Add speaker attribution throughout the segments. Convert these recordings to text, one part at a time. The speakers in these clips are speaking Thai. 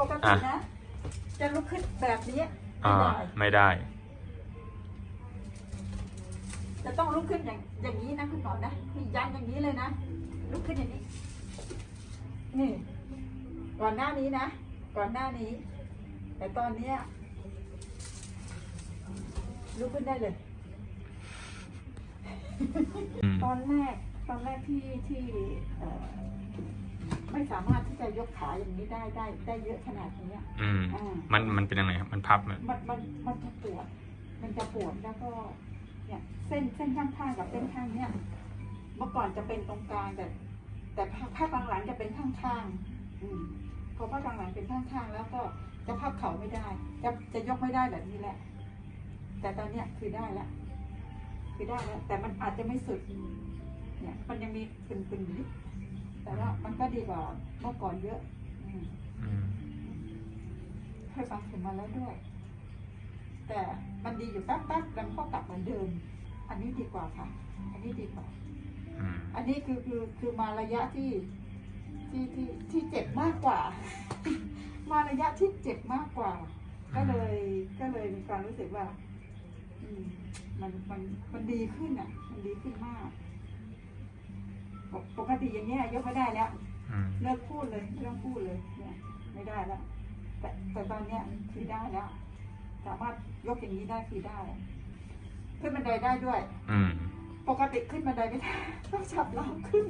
Speaker 1: ปกตินะ จะลุกขึ้นแบบนี้ไม่
Speaker 2: อ่า
Speaker 1: ได้
Speaker 2: ไม่ได้
Speaker 1: จะต้องลุกขึ้นอย่างอย่างนี้นะคุณหมอนะมียันอย่างนี้เลยนะลุกขึ้นอย่างนี้ นี่ ก่อนหน้านี้นะก่อนหน้านี้ แต่ตอนเนี้ยลุกขึ้นได้เลย
Speaker 2: อืม
Speaker 1: ตอนแรกตอนแรกที่ที่เอ่อไม่ สามารถที่จะยกขาอย่างนี้ได้ได้ได้เยอะขนาดนี้อะ
Speaker 2: อืม
Speaker 1: อ่า
Speaker 2: มันมันเป็นยังไงครับ มันพับไหม
Speaker 1: มันมันมันจะปวด มันจะปวดแล้วก็เนี่ยเส้นเส้นข้างๆกับเส้นข้างเนี่ยเมื่อก่อนจะเป็นตรงกลางแต่ แต่ภาคหลังๆจะเป็นข้างๆอืมพอภาคหลังๆเป็นข้างๆแล้วก็จะพับเข่าไม่ได้ จะจะยกไม่ได้แบบนี้แหละ แต่ตอนเนี้ยคือได้แล้วคือได้แล้วแต่มันอาจจะไม่สุด เนี่ย มันยังมีตึงๆนิด แต่ว่ามันก็ดีกว่าเมื่อก่อนเยอะอืม
Speaker 2: อืม
Speaker 1: เคยฟังเข็มมาแล้วด้วย แต่มันดีอยู่แป๊บๆแล้วมันก็กลับเหมือนเดิม อันนี้ดีกว่าค่ะ อันนี้ดีกว่า
Speaker 2: อืม
Speaker 1: อันนี้คือคือคือมาระยะที่ที่ที่ที่เจ็บมากกว่า มาระยะที่เจ็บมากกว่า ก็เลยก็เลยมีความรู้สึกว่า อืมมันมันมันดีขึ้นอะ มันดีขึ้นมาก ปกปกติอย่างเงี้ยยกไม่ได้แล้ว
Speaker 2: อืม
Speaker 1: เลิกพูดเลยไม่ต้องพูดเลยเนี่ยไม่ได้แล้วแต่แต่ตอนเนี้ยคือได้แล้ว สามารถยกอย่างนี้ได้คือได้ขึ้นบันไดได้ด้วย
Speaker 2: อืม
Speaker 1: ปกติขึ้นบันไดไม่ได้ ต้องจับราวขึ้น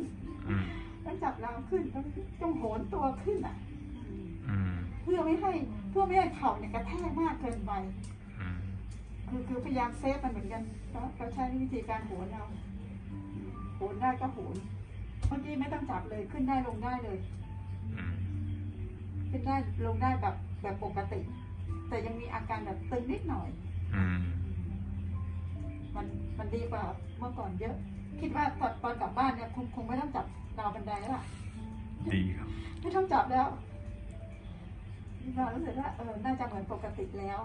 Speaker 2: อืม
Speaker 1: ต้องจับราวขึ้นต้องต้องโหนตัวขึ้นอะ
Speaker 2: อืม
Speaker 1: เพื่อไม่ให้เพื่อไม่ให้เข่าเนี่ยกระแทกมากเกินไป
Speaker 2: อืม
Speaker 1: คือคือพยายามเซฟมันเหมือนกันเขาเขาใช้วิธีการโหนเอาโหนได้ก็โหน เมื่อกี้ไม่ต้องจับเลยขึ้นได้ลงได้เลย
Speaker 2: อืม
Speaker 1: ขึ้นได้ลงได้แบบแบบปกติ แต่ยังมีอาการแบบตึงนิดหน่อย
Speaker 2: อืม
Speaker 1: มันมันดีกว่าเมื่อก่อนเยอะ คิดว่าตอนตอนกลับบ้านเนี่ยคงคงไม่ต้องจับราวบันไดแล้วล่ะ
Speaker 2: ดีครับ
Speaker 1: ไม่ต้องจับแล้วมีความรู้สึกว่าเออ น่าจะเหมือนปกติแล้ว